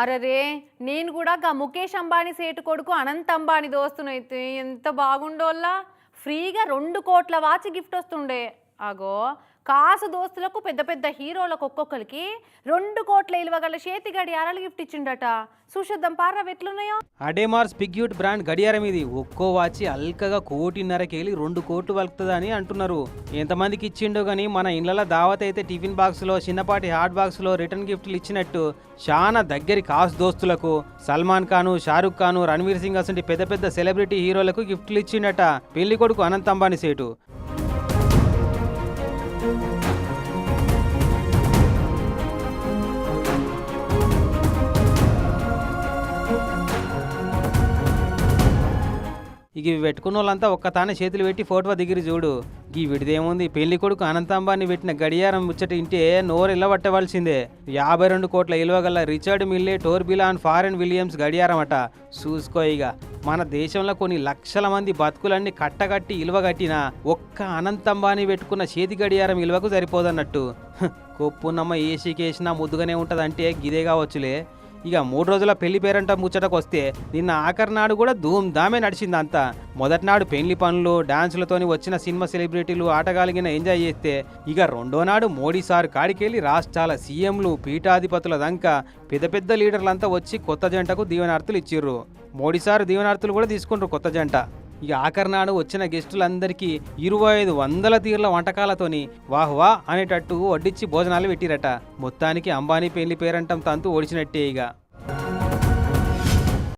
అరరే నేను కూడా గా ముఖేష్ అంబానీ సేటు కొడుకు అనంత్ అంబానీ దోస్తునైతే ఎంత బాగుండోల్లా. ఫ్రీగా రెండు కోట్ల వాచి గిఫ్ట్ వస్తుండే. అగో కాసు దోస్తులకు పెద్ద పెద్ద హీరోలకు ఒక్కొక్కరికి రెండు కోట్ల ఇలువగల చేతి గడియారాలు గిఫ్ట్ ఇచ్చిండట. చూసేద్దాం పారా ఎట్లున్నాయో అడేమార్స్ పిగ్యూట్ బ్రాండ్ గడియారం ఇది. ఒక్కో వాచి అల్కగా కోటిన్నరకేలి రెండు కోట్లు వలుకుతుందని అంటున్నారు. ఎంతమందికి ఇచ్చిండో గానీ మన ఇళ్ళ దావత్ అయితే టిఫిన్ బాక్స్లో చిన్నపాటి హాట్ బాక్స్లో రిటర్న్ గిఫ్ట్లు ఇచ్చినట్టు. చాలా దగ్గరి కాసు దోస్తులకు సల్మాన్ ఖాను షారుఖ్ ఖాను రణ్వీర్ సింగ్ అసంటి పెద్ద పెద్ద సెలబ్రిటీ హీరోలకు గిఫ్ట్లు ఇచ్చిండట. పెళ్ళి కొడుకు అనంత్ అంబానీ సేటు. ఇక ఇవి పెట్టుకున్న వాళ్ళంతా ఒక్క తానే చేతులు పెట్టి ఫోటో దిగిరి చూడు. ఈ విడిదేముంది? పెళ్ళి కొడుకు అనంతాంబాన్ని పెట్టిన గడియారం ముచ్చట ఇంటే నోరు ఇల్లబట్టవలసిందే యాభై రెండు కోట్ల ఇలువగల Richard Mille tourbillon and Pharrell Williams గడియారం అట చూసుకో ఇక. మన దేశంలో కొన్ని లక్షల మంది బతుకులన్నీ కట్టగట్టి ఇలువగట్టిన ఒక్క అనంతంబాని పెట్టుకున్న చేతి గడియారం ఇలువకు సరిపోదన్నట్టు. కొప్పునమ్మ కొప్పున్నమ్మ ఏసీకేసినా ముద్దుగానే ఉంటుందంటే గిదే కావచ్చులే. ఇక మూడు రోజుల పెళ్ళి పేరంట ముచ్చటకు వస్తే నిన్న ఆఖరి నాడు కూడా ధూమ్ ధామే నడిచింది అంతా మొదటినాడు పెళ్ళి పనులు డాన్సులతోని వచ్చిన సినిమా సెలబ్రిటీలు ఆటగాలిగిన ఎంజాయ్ చేస్తే ఇక రెండో నాడు మోడీ సార్ కాడికెళ్ళి రాష్ట్రాల సీఎంలు పీఠాధిపతుల దాకా పెద్ద పెద్ద లీడర్లంతా వచ్చి కొత్త జంటకు దీవెనార్తులు ఇచ్చిర్రు. మోడీ సార్ దీవెనార్తులు కూడా తీసుకుంటారు కొత్త జంట. ఇక ఆఖరి నాడు వచ్చిన గెస్టులందరికీ ఇరవై ఐదు వందల తీర్ల వంటకాలతోని వాహ్ వా అనేటట్టు వడ్డించి భోజనాలు పెట్టిరట. మొత్తానికి అంబానీ పెళ్ళి పేరంటం తంతు ఓడిచినట్టే ఇక